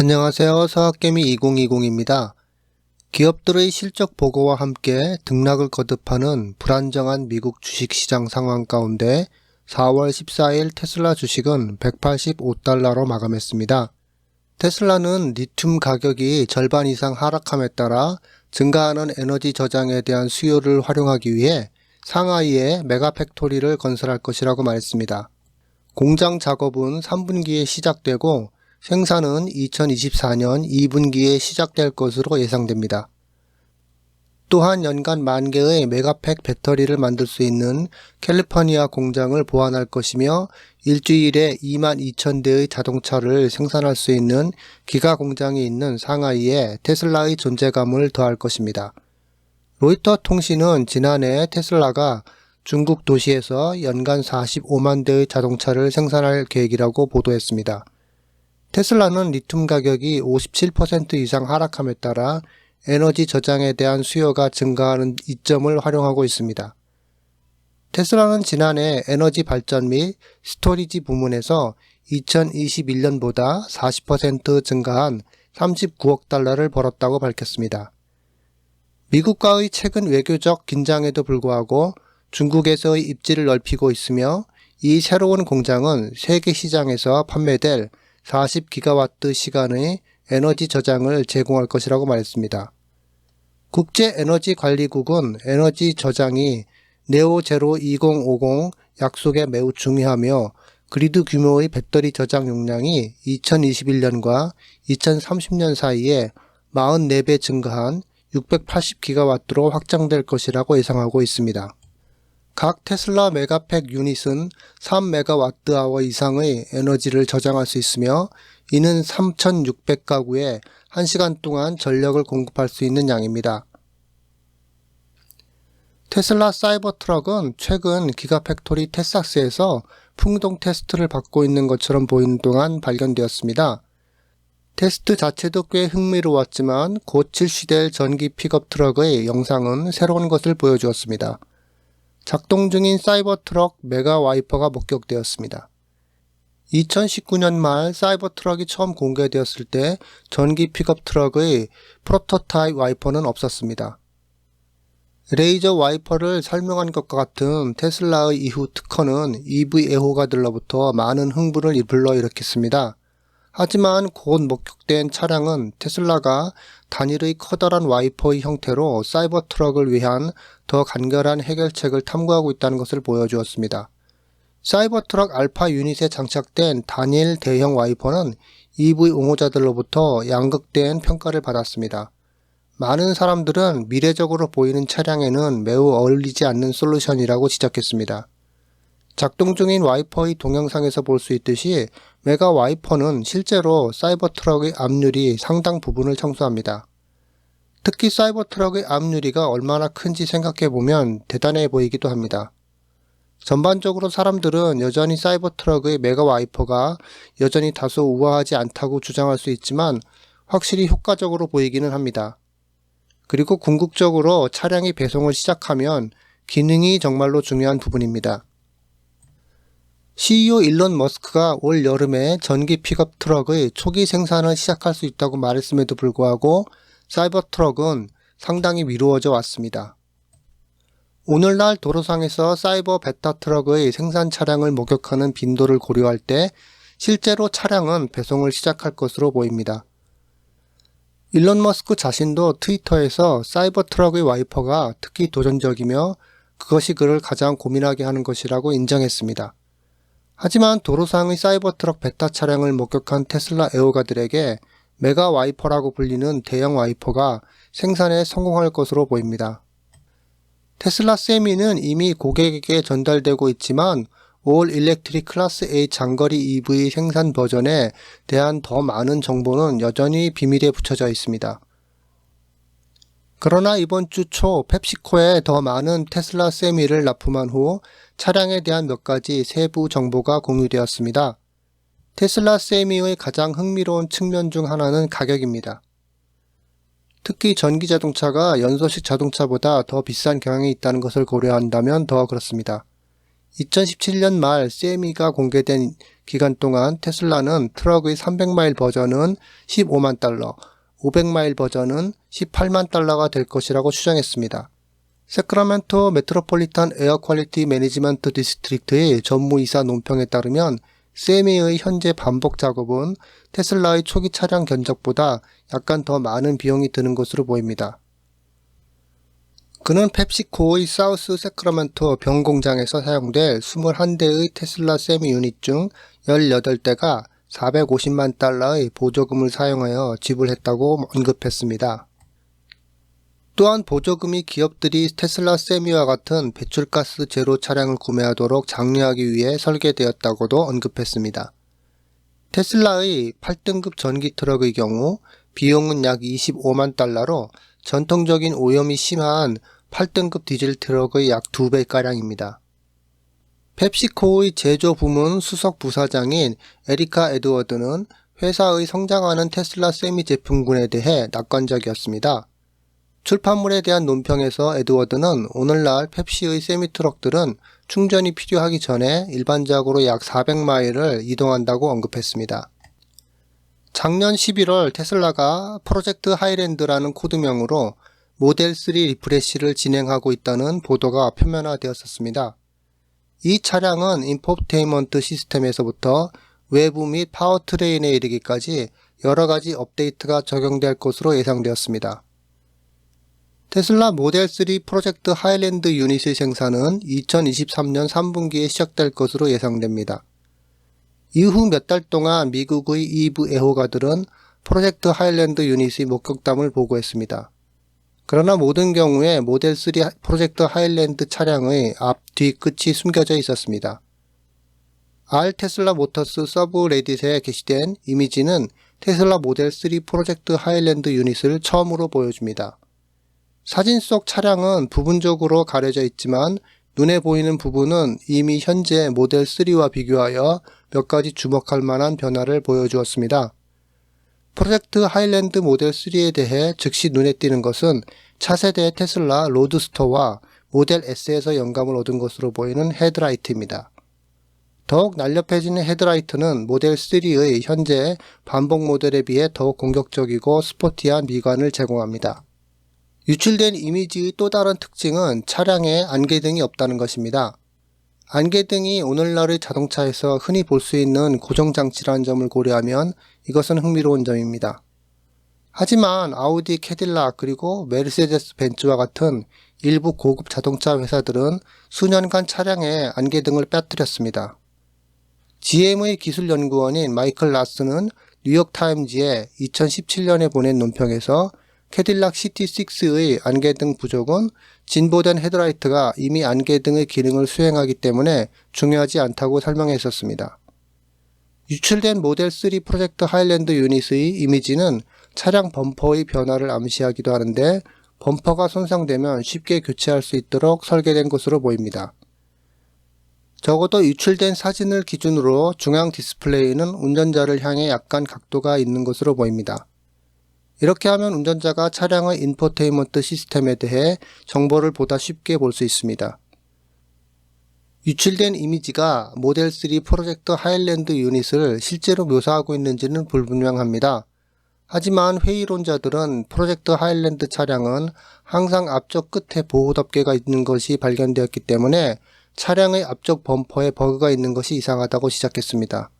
안녕하세요. 서학개미 2020입니다. 기업들의 실적 보고와 함께 등락을 거듭하는 불안정한 미국 주식시장 상황 가운데 4월 14일 테슬라 주식은 185달러로 마감했습니다. 테슬라는 리튬 가격이 절반 이상 하락함에 따라 증가하는 에너지 저장에 대한 수요를 활용하기 위해 상하이에 메가팩토리를 건설할 것이라고 말했습니다. 공장 작업은 3분기에 시작되고 생산은 2024년 2분기에 시작될 것으로 예상됩니다. 또한 연간 만 개의 메가팩 배터리를 만들 수 있는 캘리포니아 공장을 보완할 것이며 일주일에 2만 2천 대의 자동차를 생산할 수 있는 기가 공장이 있는 상하이에 테슬라의 존재감을 더할 것입니다. 로이터 통신은 지난해 테슬라가 중국 도시에서 연간 45만 대의 자동차를 생산할 계획이라고 보도했습니다. 테슬라는 리튬 가격이 57% 이상 하락함에 따라 에너지 저장에 대한 수요가 증가하는 이점을 활용하고 있습니다. 테슬라는 지난해 에너지 발전 및 스토리지 부문에서 2021년보다 40% 증가한 39억 달러를 벌었다고 밝혔습니다. 미국과의 최근 외교적 긴장에도 불구하고 중국에서의 입지를 넓히고 있으며 이 새로운 공장은 세계 시장에서 판매될 40기가와트 시간의 에너지 저장을 제공할 것이라고 말했습니다. 국제에너지관리국은 에너지 저장이 네오 제로 2050 약속에 매우 중요하며 그리드 규모의 배터리 저장 용량이 2021년과 2030년 사이에 44배 증가한 680기가와트로 확장될 것이라고 예상하고 있습니다. 각 테슬라 메가팩 유닛은 3메가와트아워 이상의 에너지를 저장할 수 있으며 이는 3,600가구에 1시간 동안 전력을 공급할 수 있는 양입니다. 테슬라 사이버 트럭은 최근 기가팩토리 테삭스에서 풍동 테스트를 받고 있는 것처럼 보이는 동안 발견되었습니다. 테스트 자체도 꽤 흥미로웠지만 곧 출시될 전기 픽업 트럭의 영상은 새로운 것을 보여주었습니다. 작동 중인 사이버 트럭 메가 와이퍼가 목격되었습니다. 2019년 말 사이버 트럭이 처음 공개되었을 때 전기 픽업 트럭의 프로토타입 와이퍼는 없었습니다. 레이저 와이퍼를 설명한 것과 같은 테슬라의 이후 특허는 EV 애호가들로부터 많은 흥분을 불러일으켰습니다. 하지만 곧 목격된 차량은 테슬라가 단일의 커다란 와이퍼의 형태로 사이버 트럭을 위한 더 간결한 해결책을 탐구하고 있다는 것을 보여주었습니다. 사이버 트럭 알파 유닛에 장착된 단일 대형 와이퍼는 EV 옹호자들로부터 양극된 평가를 받았습니다. 많은 사람들은 미래적으로 보이는 차량에는 매우 어울리지 않는 솔루션이라고 지적했습니다. 작동 중인 와이퍼의 동영상에서 볼 수 있듯이 메가 와이퍼는 실제로 사이버 트럭의 앞유리 상당 부분을 청소합니다. 특히 사이버 트럭의 앞유리가 얼마나 큰지 생각해 보면 대단해 보이기도 합니다. 전반적으로 사람들은 여전히 사이버 트럭의 메가 와이퍼가 여전히 다소 우아하지 않다고 주장할 수 있지만 확실히 효과적으로 보이기는 합니다. 그리고 궁극적으로 차량이 배송을 시작하면 기능이 정말로 중요한 부분입니다. CEO 일론 머스크가 올 여름에 전기 픽업 트럭의 초기 생산을 시작할 수 있다고 말했음에도 불구하고 사이버 트럭은 상당히 미루어져 왔습니다. 오늘날 도로상에서 사이버 베타 트럭의 생산 차량을 목격하는 빈도를 고려할 때 실제로 차량은 배송을 시작할 것으로 보입니다. 일론 머스크 자신도 트위터에서 사이버 트럭의 와이퍼가 특히 도전적이며 그것이 그를 가장 고민하게 하는 것이라고 인정했습니다. 하지만 도로상의 사이버 트럭 베타 차량을 목격한 테슬라 애호가들에게 메가 와이퍼라고 불리는 대형 와이퍼가 생산에 성공할 것으로 보입니다. 테슬라 세미는 이미 고객에게 전달되고 있지만 올 일렉트릭 클래스 A 장거리 EV 생산 버전에 대한 더 많은 정보는 여전히 비밀에 붙여져 있습니다. 그러나 이번 주 초 펩시코에 더 많은 테슬라 세미를 납품한 후 차량에 대한 몇 가지 세부 정보가 공유되었습니다. 테슬라 세미의 가장 흥미로운 측면 중 하나는 가격입니다. 특히 전기 자동차가 연소식 자동차보다 더 비싼 경향이 있다는 것을 고려한다면 더 그렇습니다. 2017년 말 세미가 공개된 기간 동안 테슬라는 트럭의 300마일 버전은 15만 달러, 500마일 버전은 18만 달러가 될 것이라고 추정했습니다. 세크라멘토 메트로폴리탄 에어 퀄리티 매니지먼트 디스트릭트의 전무이사 논평에 따르면 세미의 현재 반복 작업은 테슬라의 초기 차량 견적보다 약간 더 많은 비용이 드는 것으로 보입니다. 그는 펩시코의 사우스 세크라멘토 병 공장에서 사용될 21대의 테슬라 세미 유닛 중 18대가 450만 달러의 보조금을 사용하여 지불했다고 언급했습니다. 또한 보조금이 기업들이 테슬라 세미와 같은 배출가스 제로 차량을 구매하도록 장려하기 위해 설계되었다고도 언급했습니다. 테슬라의 8등급 전기 트럭의 경우 비용은 약 25만 달러로 전통적인 오염이 심한 8등급 디젤 트럭의 약 2배가량입니다. 펩시코의 제조 부문 수석 부사장인 에리카 에드워드는 회사의 성장하는 테슬라 세미 제품군에 대해 낙관적이었습니다. 출판물에 대한 논평에서 에드워드는 오늘날 펩시의 세미 트럭들은 충전이 필요하기 전에 일반적으로 약 400마일을 이동한다고 언급했습니다. 작년 11월 테슬라가 프로젝트 하이랜드라는 코드명으로 모델 3 리프레시를 진행하고 있다는 보도가 표면화되었었습니다. 이 차량은 인포테인먼트 시스템에서부터 외부 및 파워트레인에 이르기까지 여러 가지 업데이트가 적용될 것으로 예상되었습니다. 테슬라 모델 3 프로젝트 하일랜드 유닛의 생산은 2023년 3분기에 시작될 것으로 예상됩니다. 이후 몇 달 동안 미국의 이브 애호가들은 프로젝트 하일랜드 유닛의 목격담을 보고했습니다. 그러나 모든 경우에 모델 3 프로젝트 하일랜드 차량의 앞, 뒤 끝이 숨겨져 있었습니다. R 테슬라 모터스 서브 레딧에 게시된 이미지는 테슬라 모델 3 프로젝트 하일랜드 유닛을 처음으로 보여줍니다. 사진 속 차량은 부분적으로 가려져 있지만 눈에 보이는 부분은 이미 현재 모델 3와 비교하여 몇 가지 주목할 만한 변화를 보여주었습니다. 프로젝트 하일랜드 모델 3에 대해 즉시 눈에 띄는 것은 차세대 테슬라 로드스터와 모델 S에서 영감을 얻은 것으로 보이는 헤드라이트입니다. 더욱 날렵해지는 헤드라이트는 모델 3의 현재 반복 모델에 비해 더욱 공격적이고 스포티한 미관을 제공합니다. 유출된 이미지의 또 다른 특징은 차량에 안개등이 없다는 것입니다. 안개등이 오늘날의 자동차에서 흔히 볼 수 있는 고정장치라는 점을 고려하면 이것은 흥미로운 점입니다. 하지만 아우디, 캐딜락 그리고 메르세데스 벤츠와 같은 일부 고급 자동차 회사들은 수년간 차량에 안개등을 빼뜨렸습니다. GM의 기술 연구원인 마이클 라스는 뉴욕타임즈에 2017년에 보낸 논평에서 캐딜락 CT6의 안개등 부족은 진보된 헤드라이트가 이미 안개등의 기능을 수행하기 때문에 중요하지 않다고 설명했었습니다. 유출된 모델 3 프로젝트 하일랜드 유닛의 이미지는 차량 범퍼의 변화를 암시하기도 하는데 범퍼가 손상되면 쉽게 교체할 수 있도록 설계된 것으로 보입니다. 적어도 유출된 사진을 기준으로 중앙 디스플레이는 운전자를 향해 약간 각도가 있는 것으로 보입니다. 이렇게 하면 운전자가 차량의 인포테인먼트 시스템에 대해 정보를 보다 쉽게 볼 수 있습니다. 유출된 이미지가 모델 3 프로젝트 하일랜드 유닛을 실제로 묘사하고 있는지는 불분명합니다. 하지만 회의론자들은 프로젝트 하일랜드 차량은 항상 앞쪽 끝에 보호 덮개가 있는 것이 발견되었기 때문에 차량의 앞쪽 범퍼에 버그가 있는 것이 이상하다고 시작했습니다.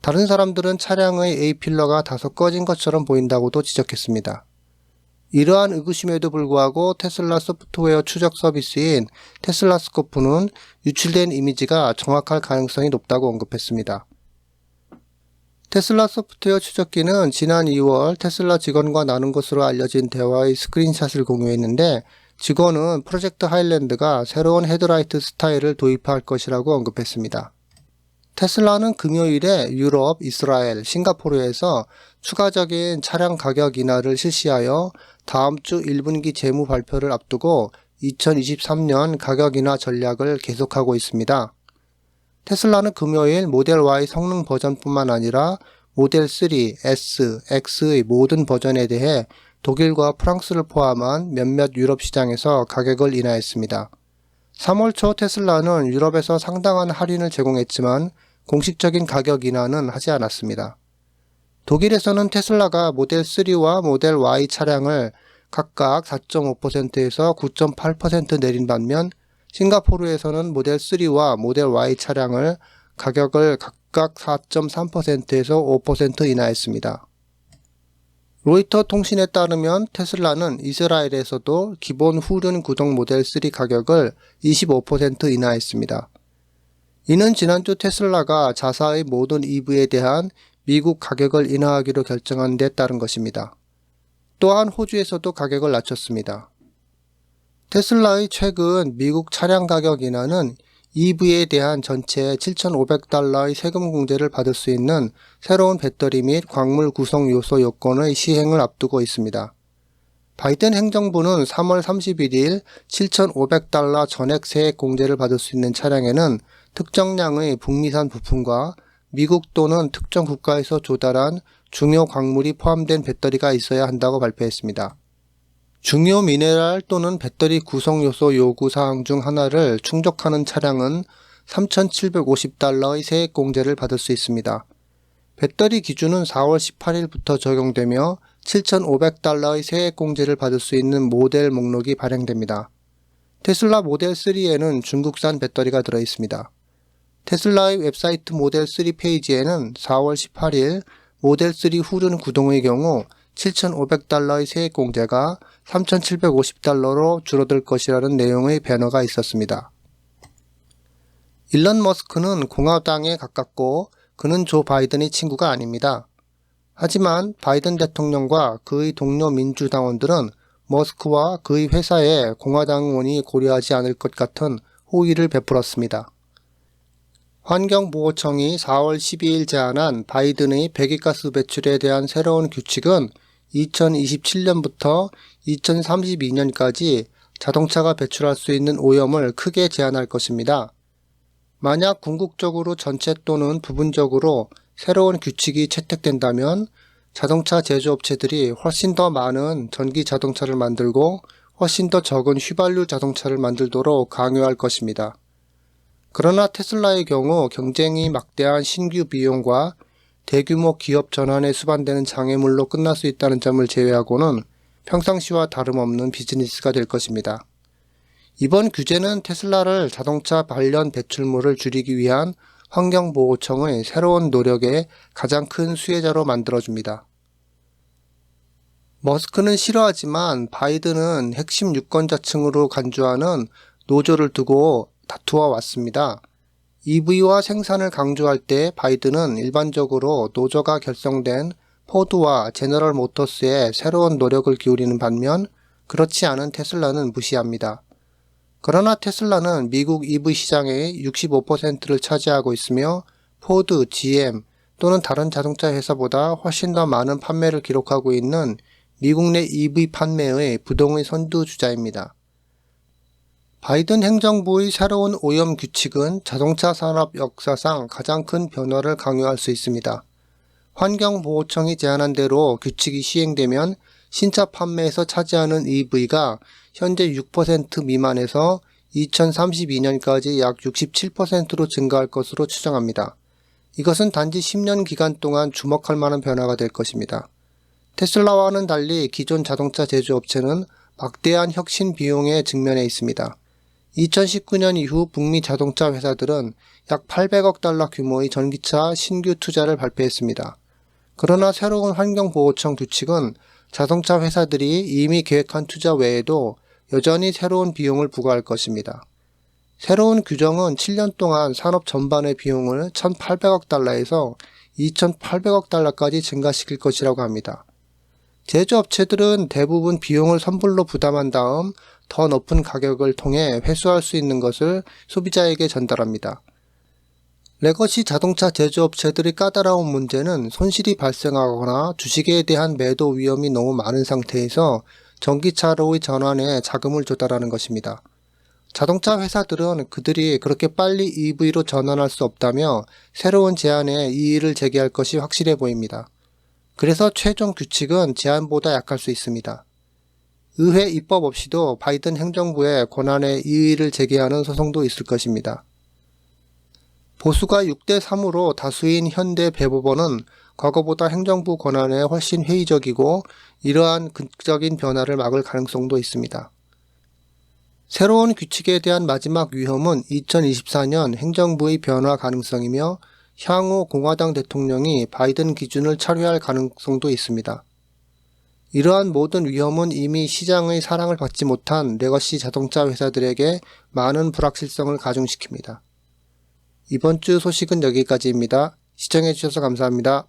다른 사람들은 차량의 A필러가 다소 꺼진 것처럼 보인다고도 지적했습니다. 이러한 의구심에도 불구하고 테슬라 소프트웨어 추적 서비스인 테슬라 스코프는 유출된 이미지가 정확할 가능성이 높다고 언급했습니다. 테슬라 소프트웨어 추적기는 지난 2월 테슬라 직원과 나눈 것으로 알려진 대화의 스크린샷을 공유했는데 직원은 프로젝트 하일랜드가 새로운 헤드라이트 스타일을 도입할 것이라고 언급했습니다. 테슬라는 금요일에 유럽, 이스라엘, 싱가포르에서 추가적인 차량 가격 인하를 실시하여 다음 주 1분기 재무 발표를 앞두고 2023년 가격 인하 전략을 계속하고 있습니다. 테슬라는 금요일 모델 Y 성능 버전뿐만 아니라 모델 3, S, X의 모든 버전에 대해 독일과 프랑스를 포함한 몇몇 유럽 시장에서 가격을 인하했습니다. 3월 초 테슬라는 유럽에서 상당한 할인을 제공했지만 공식적인 가격 인하는 하지 않았습니다. 독일에서는 테슬라가 모델 3와 모델 Y 차량을 각각 4.5%에서 9.8% 내린 반면 싱가포르에서는 모델 3와 모델 Y 차량을 가격을 각각 4.3%에서 5% 인하했습니다. 로이터 통신에 따르면 테슬라는 이스라엘에서도 기본 후륜 구동 모델 3 가격을 25% 인하했습니다. 이는 지난주 테슬라가 자사의 모든 EV에 대한 미국 가격을 인하하기로 결정한 데 따른 것입니다. 또한 호주에서도 가격을 낮췄습니다. 테슬라의 최근 미국 차량 가격 인하는 EV에 대한 전체 7,500달러의 세금 공제를 받을 수 있는 새로운 배터리 및 광물 구성 요소 요건의 시행을 앞두고 있습니다. 바이든 행정부는 3월 31일 7,500달러 전액 세액 공제를 받을 수 있는 차량에는 특정량의 북미산 부품과 미국 또는 특정 국가에서 조달한 중요 광물이 포함된 배터리가 있어야 한다고 발표했습니다. 중요 미네랄 또는 배터리 구성 요소 요구 사항 중 하나를 충족하는 차량은 3,750달러의 세액 공제를 받을 수 있습니다. 배터리 기준은 4월 18일부터 적용되며 7,500달러의 세액 공제를 받을 수 있는 모델 목록이 발행됩니다. 테슬라 모델 3에는 중국산 배터리가 들어 있습니다. 테슬라의 웹사이트 모델 3 페이지에는 4월 18일 모델 3 후륜 구동의 경우 7,500달러의 세액 공제가 3,750달러로 줄어들 것이라는 내용의 배너가 있었습니다. 일론 머스크는 공화당에 가깝고 그는 조 바이든의 친구가 아닙니다. 하지만 바이든 대통령과 그의 동료 민주당원들은 머스크와 그의 회사에 공화당 의원이 고려하지 않을 것 같은 호의를 베풀었습니다. 환경보호청이 4월 12일 제안한 바이든의 배기가스 배출에 대한 새로운 규칙은 2027년부터 2032년까지 자동차가 배출할 수 있는 오염을 크게 제한할 것입니다. 만약 궁극적으로 전체 또는 부분적으로 새로운 규칙이 채택된다면 자동차 제조업체들이 훨씬 더 많은 전기 자동차를 만들고 훨씬 더 적은 휘발유 자동차를 만들도록 강요할 것입니다. 그러나 테슬라의 경우 경쟁이 막대한 신규 비용과 대규모 기업 전환에 수반되는 장애물로 끝날 수 있다는 점을 제외하고는 평상시와 다름없는 비즈니스가 될 것입니다. 이번 규제는 테슬라를 자동차 관련 배출물을 줄이기 위한 환경보호청의 새로운 노력의 가장 큰 수혜자로 만들어줍니다. 머스크는 싫어하지만 바이든은 핵심 유권자층으로 간주하는 노조를 두고 다투어 왔습니다. EV와 생산을 강조할 때 바이든은 일반적으로 노조가 결성된 포드와 제너럴 모터스에 새로운 노력을 기울이는 반면 그렇지 않은 테슬라는 무시합니다. 그러나 테슬라는 미국 EV 시장의 65%를 차지하고 있으며 포드, GM 또는 다른 자동차 회사보다 훨씬 더 많은 판매를 기록하고 있는 미국 내 EV 판매의 부동의 선두주자입니다. 바이든 행정부의 새로운 오염 규칙은 자동차 산업 역사상 가장 큰 변화를 강요할 수 있습니다. 환경보호청이 제안한 대로 규칙이 시행되면 신차 판매에서 차지하는 EV가 현재 6% 미만에서 2032년까지 약 67%로 증가할 것으로 추정합니다. 이것은 단지 10년 기간 동안 주목할 만한 변화가 될 것입니다. 테슬라와는 달리 기존 자동차 제조업체는 막대한 혁신 비용에 직면해 있습니다. 2019년 이후 북미 자동차 회사들은 약 800억 달러 규모의 전기차 신규 투자를 발표했습니다. 그러나 새로운 환경보호청 규칙은 자동차 회사들이 이미 계획한 투자 외에도 여전히 새로운 비용을 부과할 것입니다. 새로운 규정은 7년 동안 산업 전반의 비용을 1,800억 달러에서 2,800억 달러까지 증가시킬 것이라고 합니다. 제조업체들은 대부분 비용을 선불로 부담한 다음 더 높은 가격을 통해 회수할 수 있는 것을 소비자에게 전달합니다. 레거시 자동차 제조업체들의 까다로운 문제는 손실이 발생하거나 주식에 대한 매도 위험이 너무 많은 상태에서 전기차로의 전환에 자금을 조달하는 것입니다. 자동차 회사들은 그들이 그렇게 빨리 EV로 전환할 수 없다며 새로운 제안에 이의를 제기할 것이 확실해 보입니다. 그래서 최종 규칙은 제안보다 약할 수 있습니다. 의회 입법 없이도 바이든 행정부의 권한에 이의를 제기하는 소송도 있을 것입니다. 보수가 6대 3으로 다수인 현대 대법원은 과거보다 행정부 권한에 훨씬 회의적이고 이러한 극적인 변화를 막을 가능성도 있습니다. 새로운 규칙에 대한 마지막 위험은 2024년 행정부의 변화 가능성이며 향후 공화당 대통령이 바이든 기준을 철회할 가능성도 있습니다. 이러한 모든 위험은 이미 시장의 사랑을 받지 못한 레거시 자동차 회사들에게 많은 불확실성을 가중시킵니다. 이번 주 소식은 여기까지입니다. 시청해주셔서 감사합니다.